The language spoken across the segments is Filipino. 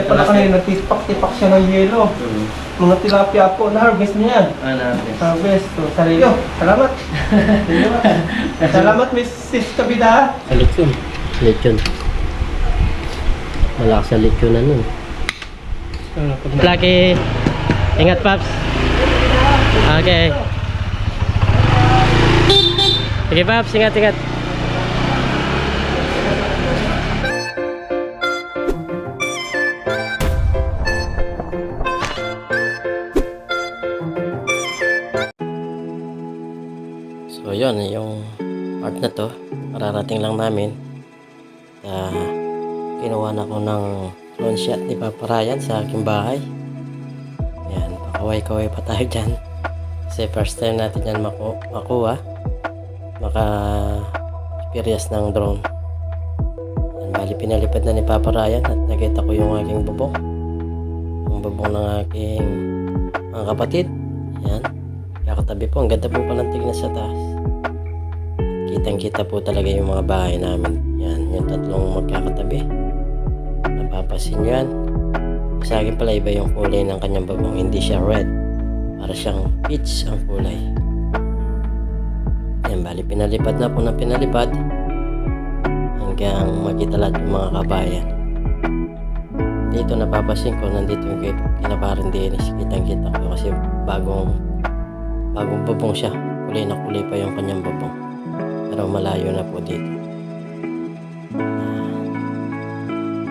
Kaya pala kanina nagtipak-tipak siya ng yelo. Hmm. Mga tilapia po, na-harvest niya yan. Ano? Harvest. So, sarili. Yo, salamat. salamat. salamat, Mrs. Kabida. Sa lechon. Lechon. Malakas sa lechon na nun. Lucky. Ingat, Paps. Okay. Sige, Paps. Ingat, ingat. Mararating lang namin. Ah, kinuha na ko ng drone shot ni Papa Ryan sa aking bahay. Yan, pakaway-kaway pa tayo dyan. Kasi first time natin yan maku makuha. Maka experience ng drone. Yan, bali pinalipad na ni Papa Ryan at nakita ko yung aking bubong. Ang bubong ng aking mga kapatid. Yan. Kakatabi po. Ang ganda po palang tignan sa taas. Kitang-kita po talaga yung mga bahay namin. Yan, yung tatlong magkakatabi. Napapasin yan. Sa akin pala iba yung kulay ng kanyang babong. Hindi siya red. Para siyang peach ang kulay. Yan, bali pinalipad na po ng pinalipad. Hanggang makita lahat yung mga kabayan. Dito napapasin ko, nandito yung kay kinaparin Dennis. Kitang-kita ko kasi bagong bagong babong siya. Kulay na kulay pa yung kanyang babong. Pero malayo na po dito.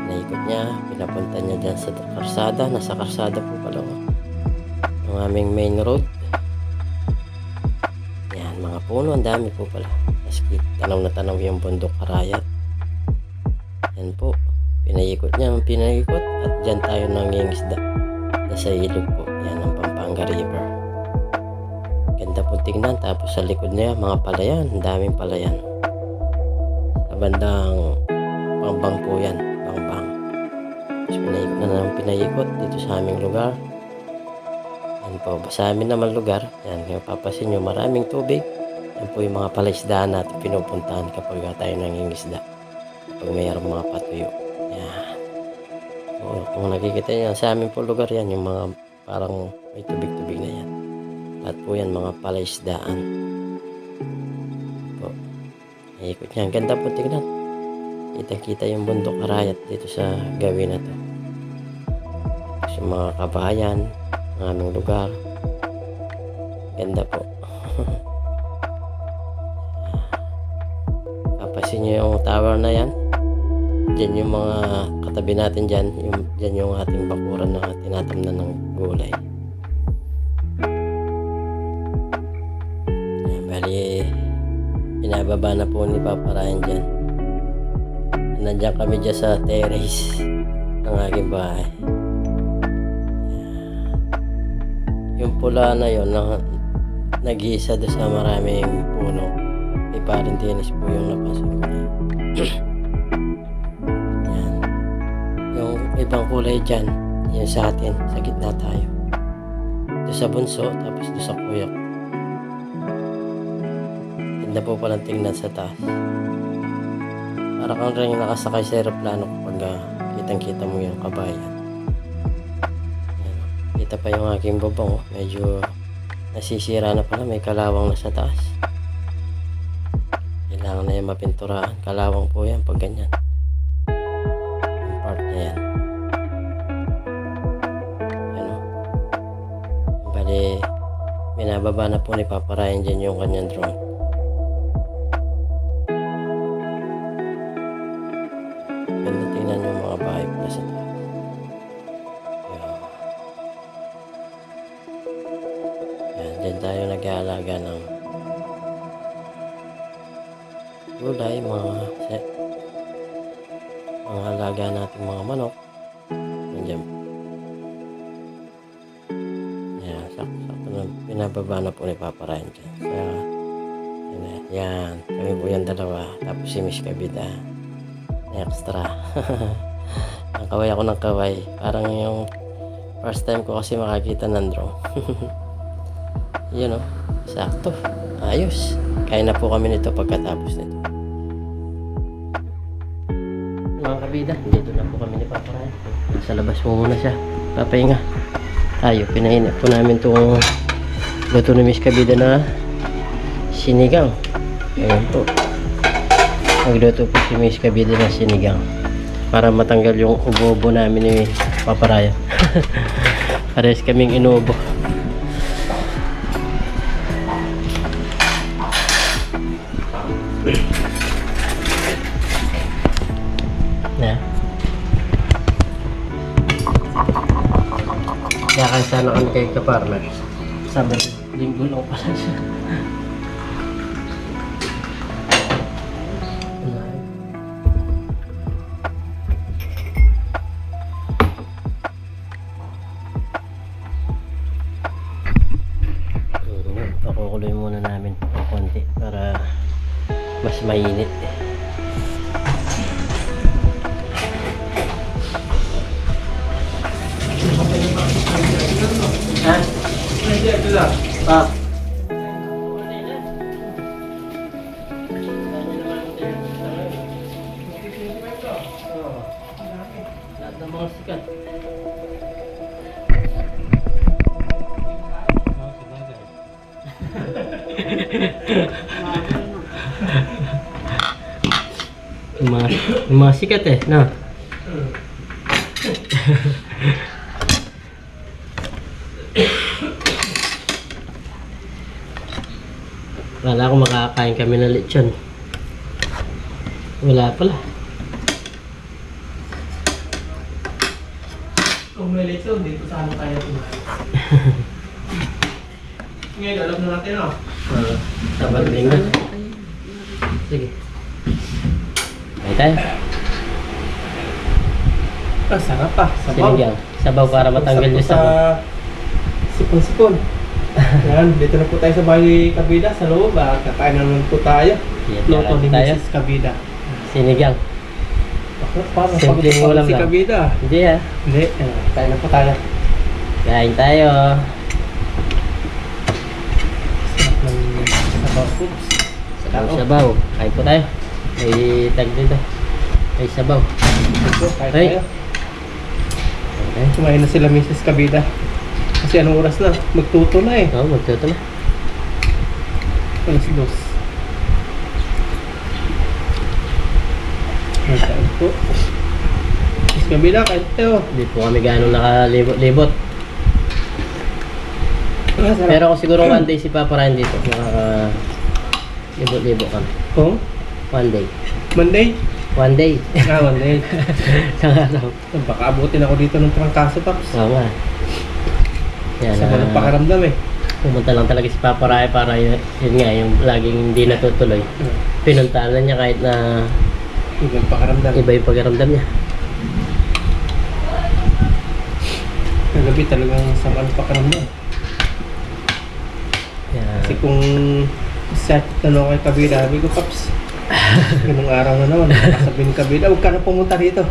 Naikot niya, pinapunta niya dyan sa karsada. Nasa karsada po pala ko. Yung aming main road. Yan, mga puno, ang dami po pala. Tapos tanaw na tanaw yung bundok karayat. Yan po. Pinaikot niya, ang pinaikot. At dyan tayo nangingisda. Nasa ilog po. Yan ang Pampanga River. Tingnan. Tapos sa likod niya, mga palayan. Daming palayan. Sa bandang pangbang po yan. Pangbang. Tapos pinaikot na naman pinaikot dito sa aming lugar. Yan po. Sa amin naman lugar. Yan. Kung papasin nyo, maraming tubig. Yan po yung mga palaisdaan natin pinupuntahan kapag tayo nangingisda. Kapag mayroong mga patuyo. Yan. Oo, kung nakikita niyo, sa amin po lugar yan, yung mga parang may tubig-tubig. Lahat po yan mga palaisdaan. Po. Ikot niya. Ganda po tignan. Kita-kita yung bundok karayat dito sa gawin na to. Yung mga kabayan, ang aming lugar. Ganda po. Papasin niyo yung tower na yan. Diyan yung mga katabi natin dyan. Yung, dyan yung ating bakuran na tinatamnan ng gulay. Pinababa na po ni Papa Ryan dyan. Nandiyan kami dyan sa terrace ng aking bahay. Yung pula na yon na nag-iisa doon sa maraming puno. May tennis po yung napansin ko yun. Yan. Yung ibang kulay dyan, yun sa atin, sa gitna tayo. Doon sa bunso, tapos doon sa kuya ko. Ganda po palang tingnan sa taas. Para kang rin nakasakay sa aeroplano kapag uh, kitang-kita mo yung kabayan. Yan. Kita pa yung aking bubong. oh. Medyo nasisira na pala. May kalawang na sa taas. Kailangan na yung mapinturahan. Kalawang po yan pag ganyan. Yung part na yan. Yan o. Bali, binababa na po ni Papa Ryan dyan yung kanyang drone. Natin mga manok. Nandiyan. Yan, sakto-sakto na pinababa na po ni Papa Ryan dyan. Sa, yan, yan, kami po yung dalawa. Tapos si Miss Kabida extra. ang kaway ako ng kaway. Parang yung first time ko kasi makakita ng drone. Yun o. Sakto. Ayos. Kaya na po kami nito pagkatapos nito. Mga kabida, dito na po kami ni Papa Ryan. Nasa labas po muna siya. Papahinga. Tayo, pinahinap po namin itong luto ni Miss Kabida na sinigang. Ayan po. Nagluto po si Miss Kabida na sinigang. Para matanggal yung ubo-ubo namin ni Papa Ryan. Parehas kaming inuubo. Sana kami kay ka-farmer. Sabi, linggo lang pala siya. Pakukuloy muna namin ng konti para mas mainit. Hindi, ito lang. Ah. Lahat ng mga sikat. Yung mga, yung mga sikat eh, no? Wala ko makakain kami ng lechon. Wala pala. Kung may lechon, dito sana tayo tumayo. Ngayon, alam na natin, no? Uh, sabag linggo. Sige. Ay tayo. Ah, sarap pa. Sabaw. Sinigang. Sabaw para matanggal yung sabaw. sa sipon-sipon. Yan, dito na po tayo sa bahay Kabida sa loob. Ah. Kakain na naman po tayo. Luto ni tayo. Mrs. Kabida. Sinigang. Ako, parang Simpleng pagod ulam si lang. Kabida. Hindi ah. Hindi, eh, kain na po tayo. Kain tayo. Sarap ng sabaw foods. Sabaw sabaw. Kain po tayo. May tag dito. May sabaw. Ito, kain Ay. tayo. Okay. Kumain na sila Mrs. Kabida. Kasi anong oras na? Magtuto na eh. Oo, oh, magtuto na. Alas dos. Kain po. Mrs. Kabida, kain tayo. Hindi po kami gano'ng nakalibot-libot. Ah, sarap. Pero kung siguro one day si Papa Ryan dito, nakaka libot-libot kami. Kung? One day. Monday? One day. Ah, Monday. Isang araw. Baka abutin ako dito ng trangkaso, Paps. Oo nga. Yan, Sa walang pakaramdam eh. pumunta lang talaga si Papa Ryan para yun, yun nga, yung laging hindi natutuloy. Pinuntahan na niya kahit na Ibang pakaramdam. iba yung pagkaramdam niya. Kagabi talagang sama ng pakaramdam. Yan. Kasi kung set na no kay Kabida, sabi ko, Paps, ganung araw na naman, sabi ni Kabida, huwag ka na pumunta dito.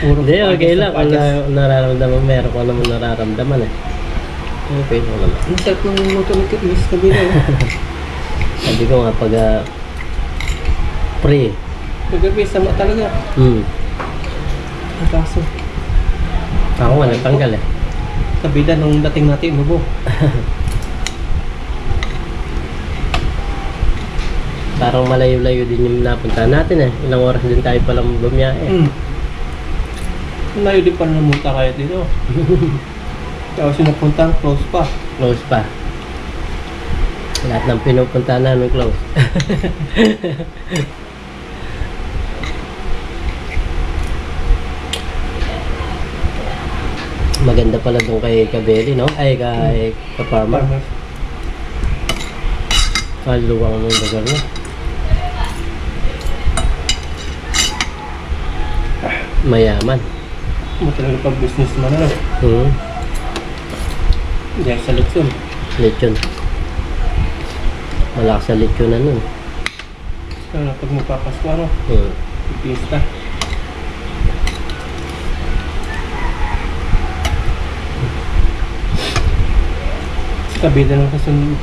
Puro Hindi, okay lang. Kung na, nararamdaman, meron ko naman nararamdaman eh. Okay lang naman. Ang sarap ng luto ni Miss Kabida. eh. Sabi ko nga pag ah, pre, Kagabi, sama talaga. hmm, Ang kaso, ako nga nagtanggal eh. Kabida nung dating natin, inubo. Parang malayo-layo din yung napunta natin eh. Ilang oras din tayo palang bumiyahe. Mm. Layo din pa namunta kayo dito. Tapos yung napunta, close pa. Close pa. Lahat ng pinupunta namin close. Maganda pala doon kay Kabeli, no? Ay, kay Kapama. Kaluwang ng lugar niya. Mayaman. Mo talaga pag business man ano. Hmm. Diyan sa Lechon. Lechon. Malakas sa lechon na nun. Ano, pag magpapasko ano, Hmm. pipista. Kabida ng kasun,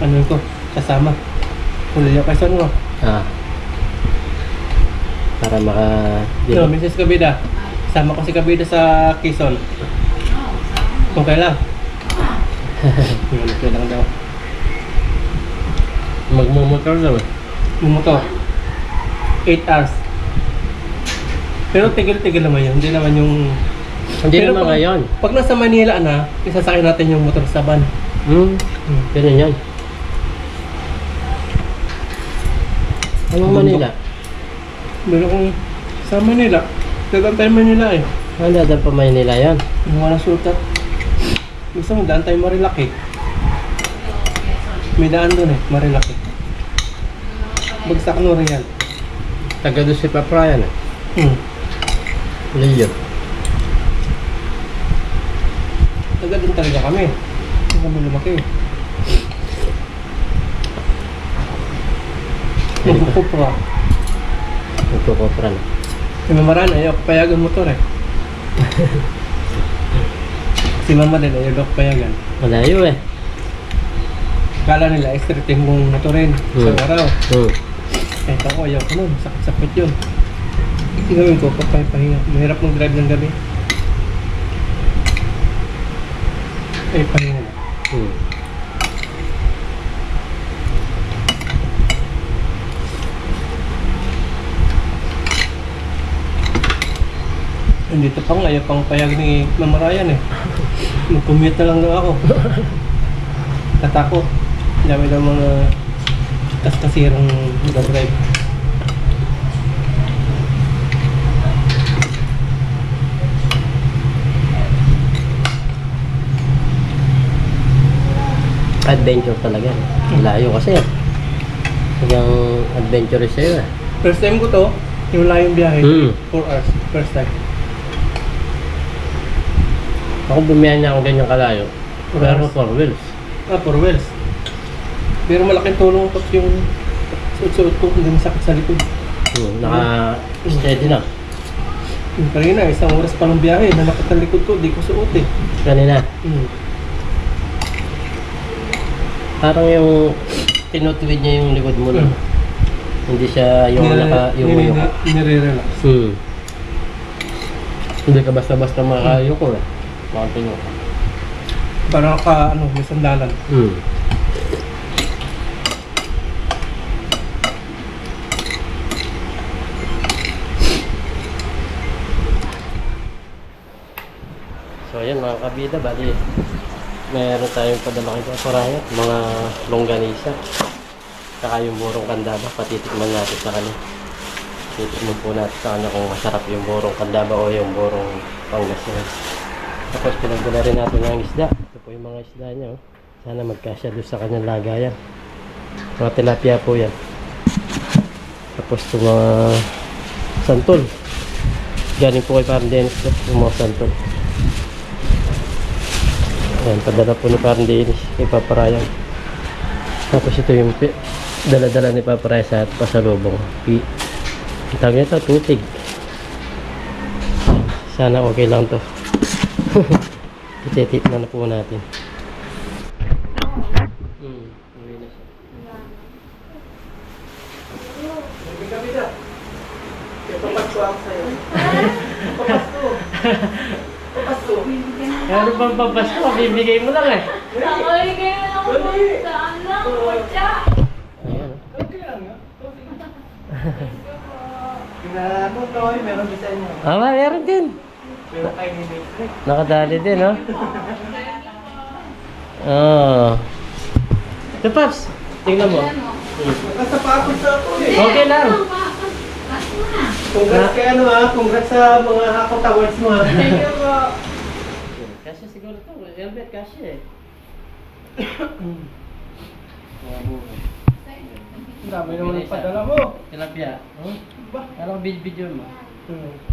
ano ko, kasama. Huli niya ano, Ah. Para maka... No, Mrs. Kabida. Sama ko si Kabida sa Quezon. Okay lang. Yun, okay lang daw. Magmumotor daw eh. Yung motor. 8 hours. Pero tigil-tigil naman yun. Hindi naman yung... Hindi Pero naman pag- ngayon. Pag nasa Manila na, isasakay natin yung motor sa van. Hmm, ganun yan. Anong Manila? Meron kong sa Manila. Dadaan tayo Manila eh. Ano dadal pa Manila yan? Yung walang sultat. Gusto mo, daan tayo Marilaki. May daan doon eh, Marilaki. Bagsak no yan. Taga doon si Papa yan eh. Hmm. Leo. Taga din talaga kami. Hindi kami lumaki. Magkukupra. Nagkukopra na. Si Mama Ran, ayaw payagan motor eh. si Mama din, ayaw payagan. Malayo eh. Kala nila, extriting mong motorin sa Hmm. araw. Hmm. Kahit ako, ayaw ko nun. Sakit-sakit yun. Gawin ko, papahinga. Mahirap mag-drive ng gabi. Ay, pahinga na. Hmm. Dito pa nga, pang payag ni Mama Ryan eh. Mag-commute na lang daw ako. Natakot. Dami daw mga kas-kasirang mag-drive. Adventure talaga. Layo kasi. Hanggang adventurous sa'yo eh. First time ko to, yung layong biyahe. Hmm. 4 hours. First time. Ako bumiyahin niya ako ganyan kalayo. Pero Yes. four wheels. Ah, for wheels. Pero malaking tulong to yung suot-suot ko, hindi masakit sa likod. Hmm. Naka-steady na. Yung kanina, isang oras pa ng biyahe, nanakit ang likod ko, di ko suot eh. Kanina. Hmm. Parang yung tinutuwid niya yung likod mo na. Hmm. Hindi siya yung Nire- naka yung nire- uyok. Nire-relax. Hmm. Hindi ka basta-basta makayuko eh. Makatulog ka. Parang ka, ano, may sandalan. Hmm. So ayan mga kabida, bali meron tayong padala kay Paparayat, mga longganisa. Saka yung burong kandaba, patitikman natin sa kanya. Titikman po natin sa kanya kung masarap yung burong kandaba o yung burong pangasinan. Tapos pinagdala rin natin ng isda. Ito po yung mga isda niya. Oh. Sana magkasya doon sa kanyang lagayan. Mga tilapia po yan. Tapos itong mga santol. Galing po kay Parang Dennis yung mga santol. Ayan, padala po ni Parang Dennis kay Paparayan. Tapos ito yung dala-dala ni Paparaya sa pasalubong. Pi ang tawag nito, tubig. Sana okay lang to. Ititip na na po natin. Hmm, uwi na siya. Papasko ako sa'yo. Papasko. Papasko. Ano bang papasko? Bibigay mo lang eh. Ay, kaya ako saan lang, kutsa. Ayan. Okay lang nga. Ginagawa to, eh, meron bisa niyo. Ah, meron din. Meron kayo ni Netflix. Nakadali din, oh. Oh. Ito, Paps. Tingnan mo. Nakasapatos sa ako eh. Okay lang. Congrats kay ano ha, congrats sa mga Hakot Awards mo ha. Thank you po. Kasi siguro to. Elbet, kasi eh. Ang dami naman ang padala mo. Tilapia. Hmm? Ba? Ano video mo? Hmm.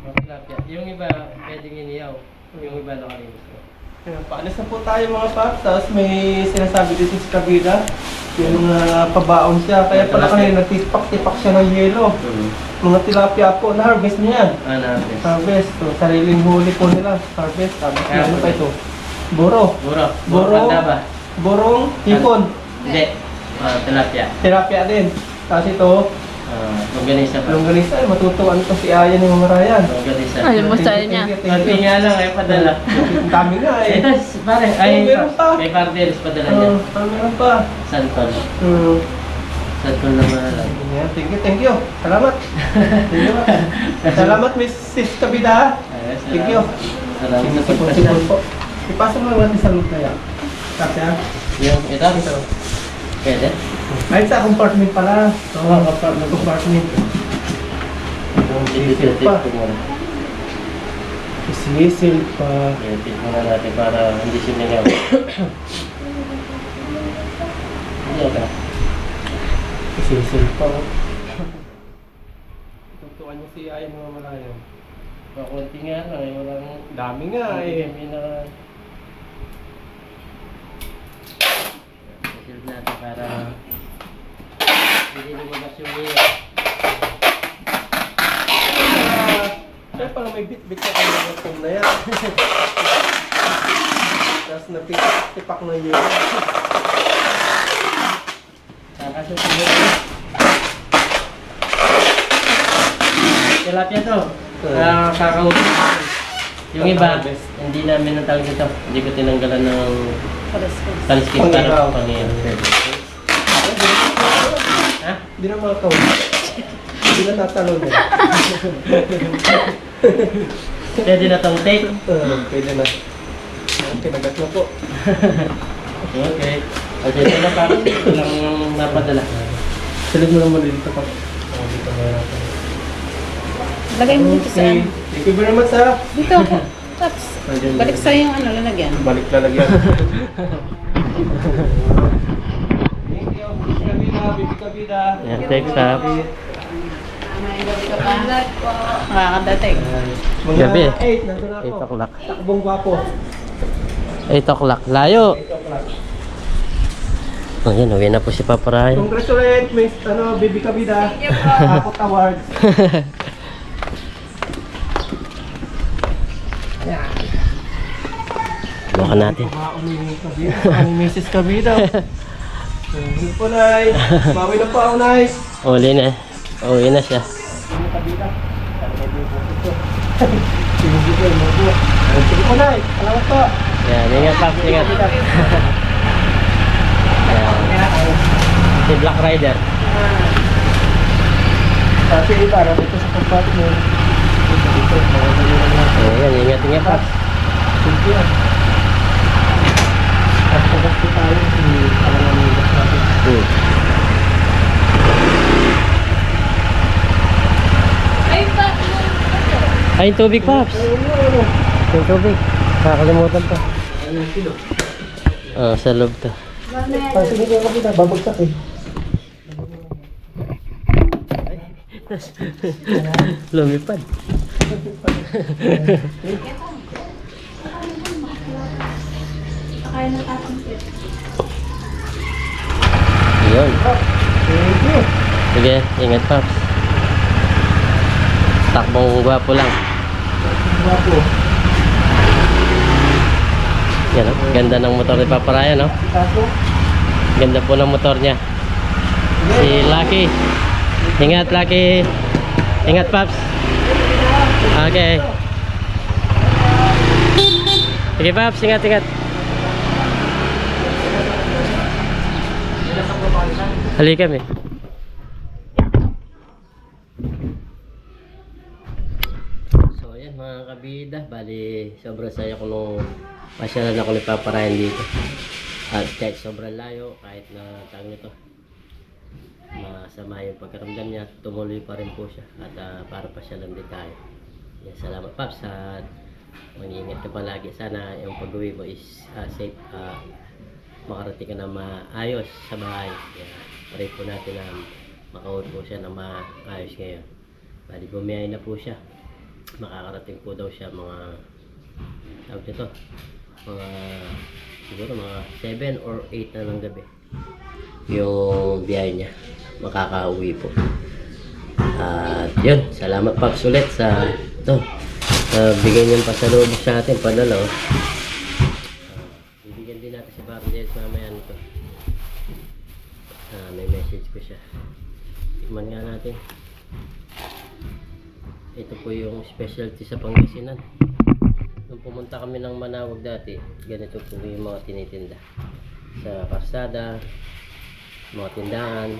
Mga tilapia. Yung iba, pwedeng iniyaw. Yung iba nakalimus ko. Ayan, paalis na po tayo mga paps. Tapos may sinasabi dito si Kabila. Yung mga pabaon siya. Kaya pala kanina nagtipak-tipak siya ng yelo. Hmm. Mga tilapia po, na-harvest niya yan. Ano natin? Harvest. So, sariling huli po nila. Harvest. Tapos Kaya ano pa ito? Buro. Buro. Buro. Buro. Borong hipon. Hindi. Ah, tilapia. Tilapia din. Tapos ito, Ah, Longganisa pa. Longganisa, eh, matutuwan ko si Aya ni Mama Ryan. Longganisa. Alam mo sa niya. Konti nga lang ay padala. Ang dami nga eh. Ito, pare, ay, Oh, meron pa. kay Pardelis padala niya. Oh, ang meron pa. Santol. Hmm. Santol na mahal. Yeah, thank you, thank you. Salamat. Thank you. Salamat, Mrs. Kabida. Ay, Thank you. Salamat sa po. Ipasok mo natin sa loop na yan. Kasi ah. Yung ito, Ito. pwede? Ay, sa compartment pala. Oo, oh, compartment. compartment. Titip pa. Sisil pa. Titip muna natin para hindi ka. Sisil pa. Tutukan niyo si Ayan mga malayo. Pakunti nga lang, eh, walang... Dami nga eh. Hindi na... Shield natin para... Hindi lumabas yung layer. Kaya pala may bit-bit na kayo ng phone na yan. Tapos natipak na yun. Kakaso siguro. Tilapia to. Uh, kakausap. Yung iba, hindi namin natawag dito. Hindi ko tinanggalan ng tanskin para Pangiraw. Hindi na mga kawin. Hindi na tatalo na. Pwede na tong take. Uh, pwede na. Kinagat na po. Okay. Kasi ito na pa. Ito lang napadala. Silid mo naman dito pa. Oh, dito na natin. Lagay mo dito sa Okay. Thank you very much ha. Dito. Taps. Balik sa yung ano, lalagyan. Balik lalagyan. Thank you. Bibi Kabida, Bibi Kabida. Yan, thanks ha. Makakadating. Gabi. 8, nandun ako. 8 o'clock. Takbong gwapo. 8 o'clock. Layo. 8 o'clock. Oh, yan. Uwi na po si Papa Ryan. Congratulate, Miss ano, Bibi Kabida. Thank you po. Akot Awards. Bukan natin. Ang Mrs. Kabida. Ano po, Nay? Bawi na po ako, Nay. Uli na. Uwi na siya. Sige po, Sige Nay. Salamat po. Yan. Ingat pa. Ingat. Yan. Si Black Rider. Kasi sa compartment. Dito, dito. Mga dalilan na. Ayan. Ingat. Ingat. Thank you. At pagkas po tayo si Alangan Hmm. Ay, yung tubig, Pops. Yung tubig. Kakalimutan pa. Oh, sa loob to. Sige ko kapita, babagsak eh. Lumipad. Kaya natatanggit. Yun. Sige, ingat, Pops. Takbong gwapo lang. Bago. Yan, oh. Ganda ng motor ni Papa Ryan, no? Kaso, Ganda po ng motor niya. Si Lucky. Ingat, Lucky. Ingat, Paps. Okay. Sige, Paps. Ingat, ingat. Halika kami. So, ayan mga kabida. Bali, sobrang saya ko nung pasyalan ako ni Papa Ryan dito. At kahit sobrang layo, kahit na tag nito, masama yung pagkaramdam niya, tumuloy pa rin po siya. At ah, para pasyalan din tayo. Yan, salamat Paps at mag-iingat ka palagi. Sana yung pag-uwi mo is ah, safe. ah, makarating ka na maayos sa bahay. Yan, pray po natin na makauwi po siya na maayos ngayon. Bali, bumiyay na po siya. Makakarating po daw siya mga tawag nito mga siguro mga 7 or 8 na ng gabi yung biyahe niya makakauwi po at yun salamat Paps ulit sa ito sa bigay niyong pasalubok sa atin padala oh. Ah, bibigyan din natin si Barnes mamaya nito ah, may message ko siya tikman nga natin. Ito po yung specialty sa Pangasinan. Nung pumunta kami ng Manawag dati, ganito po yung mga tinitinda. Sa karsada, mga tindahan.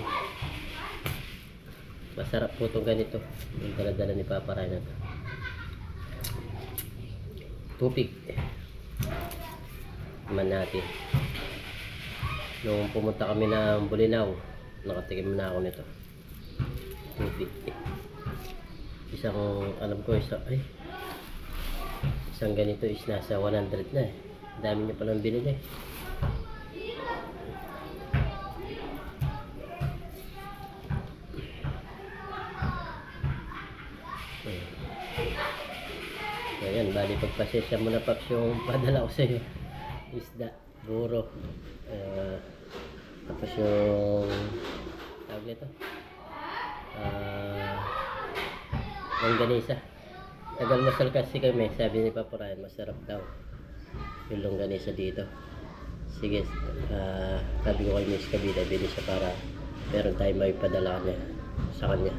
Masarap po itong ganito. Yung daladala ni Papa to. Tupik. Man natin. Nung pumunta kami ng Bulinaw, nakatikim na ako nito. Tupik. Isang, alam ko, isa, ay, isang ganito is nasa 100 na eh. Dami niya palang binili. Ayan, bali pagpasensya mo na paps yung padala ko sa'yo. Isda, buro. Uh, tapos yung tawag nito. Ah, longganisa. Tagal kasi kami, sabi ni Papa Ryan, masarap daw. Yung longganisa dito. Sige, ah, sabi ko kay Miss Kabila, bili siya para meron tayo may padala niya sa kanya.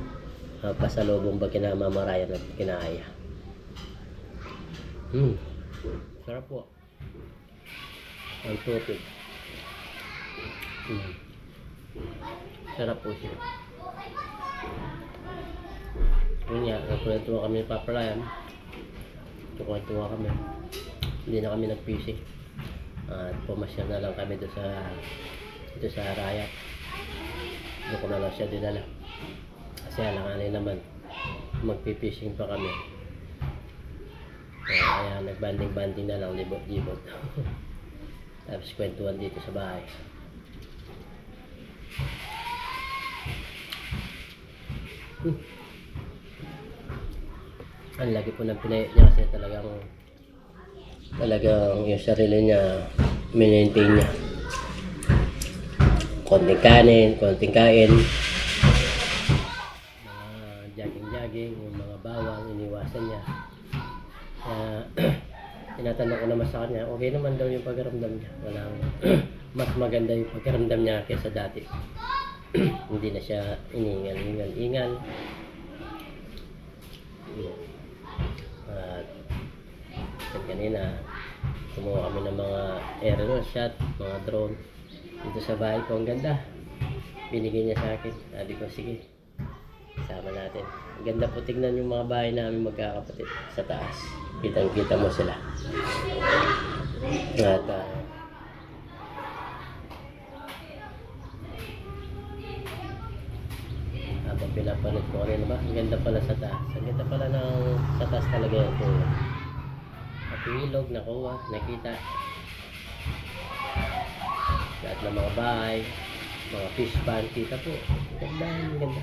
Uh, pasalubong ba kinamamarayan at kinaaya. Hmm. Sarap po. Ang tupig. Hmm. Sarap po siya. Yun nga, nagkwentuwa kami ni Papa Ryan. Kami. Hindi na kami nag-PC. At pumasyal na lang kami doon sa dito sa Arayat. Doon ko na lang siya dinala. Kasi alanganin naman magpipishing pa kami. Kaya, kaya nagbanding-banding na lang, libot-libot. Tapos kwentuhan dito sa bahay. Hmm. Ang lagi po ng pinay niya kasi talagang talagang yung sarili niya maintain niya. Konting kanin, konting kain. Mga jogging-jogging, yung mga bawang, iniwasan niya. Kaya, tinatanong ko naman sa kanya, okay naman daw yung pagkaramdam niya. Walang, mas maganda yung pagkaramdam niya kaysa dati. Hindi na siya iningal, ingal, ingal. At, at kanina, kumuha kami ng mga aerial shot, mga drone. Dito sa bahay ko, ang ganda. Binigay niya sa akin. Sabi ko, sige, Sama natin. Ang Ganda po tignan yung mga bahay namin magkakapatid sa taas. Kitang kita mo sila. At ah, pinapanood ko kanina ba? Ang ganda pala sa taas. Ang ganda pala ng sa taas talaga yung kuha. At ilog, nakuha, nakita. Lahat ng mga bahay, mga fish pan, kita po. Ganda, ganda.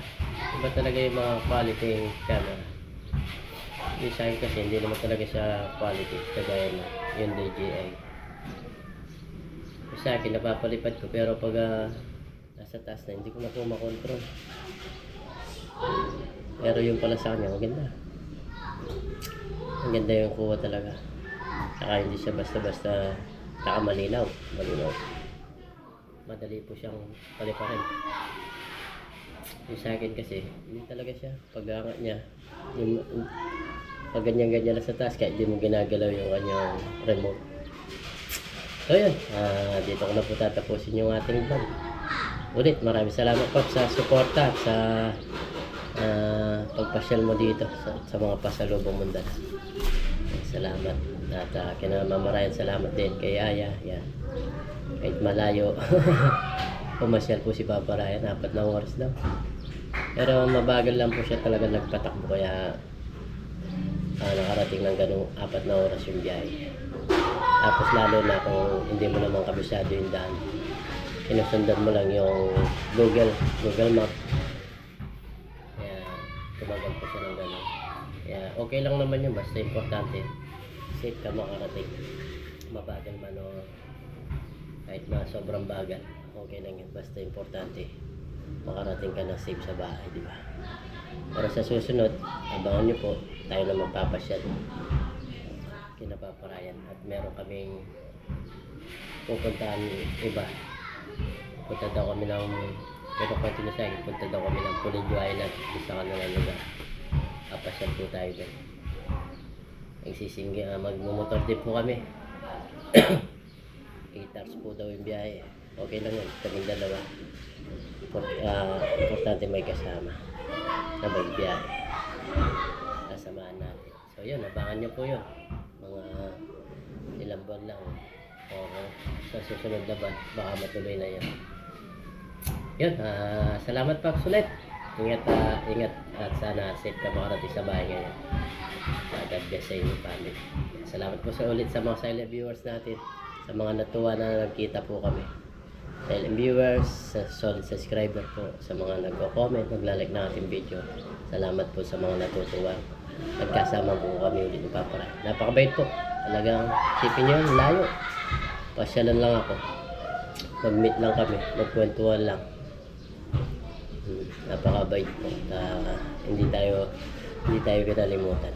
Iba talaga yung mga quality yung camera. Yung sa akin kasi hindi naman talaga siya quality. Kagaya na yung DJI. Sa akin napapalipad ko pero pag ah, nasa taas na hindi ko na po makontrol. Pero yung pala sa kanya maganda. Ang ganda yung kuha talaga. Saka hindi siya basta-basta saka malinaw. Malinaw. Madali po siyang paliparin. Yung sa akin kasi, hindi talaga siya. Pag angat niya, yung, pag ganyan-ganyan na sa taas, kahit hindi mo ginagalaw yung kanyang remote. So yun, ah, dito ko na po tatapusin yung ating vlog. Ulit, maraming salamat po sa suporta at sa ah, pagpasyal mo dito sa, sa mga pasalubong mong. Salamat. At uh, kinamamarayan salamat din kay Aya. Yan. Kahit malayo. Pumasyal po si Papa Ryan. Apat na oras daw. Pero mabagal lang po siya talaga nagpatakbo. Kaya ah, nakarating ng ganung apat na oras yung biyahe. Tapos lalo na kung hindi mo naman kabisado yung daan. Sinusundan mo lang yung Google, Google Map. Kaya tumagal po siya ng ganun. Kaya okay lang naman yun. Basta importante, safe ka makarating. Mabagal man o kahit na sobrang bagal. Okay lang yun. Basta importante, makarating ka na safe sa bahay, di ba? Pero sa susunod, abangan nyo po, tayo na magpapasyal kinapaparayan at meron kaming pupuntahan iba. Punta daw kami ng kinukwento niya sa akin, punta daw kami ng Pulidio Island, doon sa kanilang lugar. Papasyal po tayo doon. Nagsisinggi, uh, magmumotor din po kami. 8 hours po daw yung biyahe. Okay lang yun, kaming dalawa. Import, ah, importante may kasama na magbiyahe. Kasamaan natin. So yun, abangan nyo po yun. Mga ilang buwan lang. O sa susunod na buwan, baka matuloy na yun. Yun, ah, salamat Paps ulit. Ingat, ah, ingat at sana safe ka makarating sa bahay ngayon. Uh, God bless sa inyong family. Salamat po sa ulit sa mga silent viewers natin. Sa mga natuwa na nagkita po kami. Silent viewers, sa solid subscriber po, sa mga nagko-comment, naglalike ng ating video. Salamat po sa mga natutuwa. Nagkasama po kami ulit ng papara. Napakabait po. Talagang sipin nyo, layo. Pasyalan lang ako. Mag-meet lang kami. Magkwentuhan lang. Napakabait po. Ah, hindi tayo hindi tayo kinalimutan.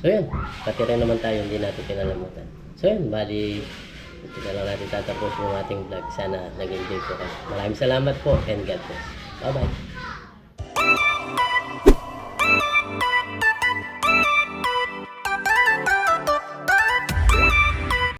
So yun, pati rin naman tayo hindi natin kinalimutan. So yun, bali ito na lang natin tatapos yung ating vlog. Sana nag-enjoy po kayo. Maraming salamat po and God bless. Bye-bye.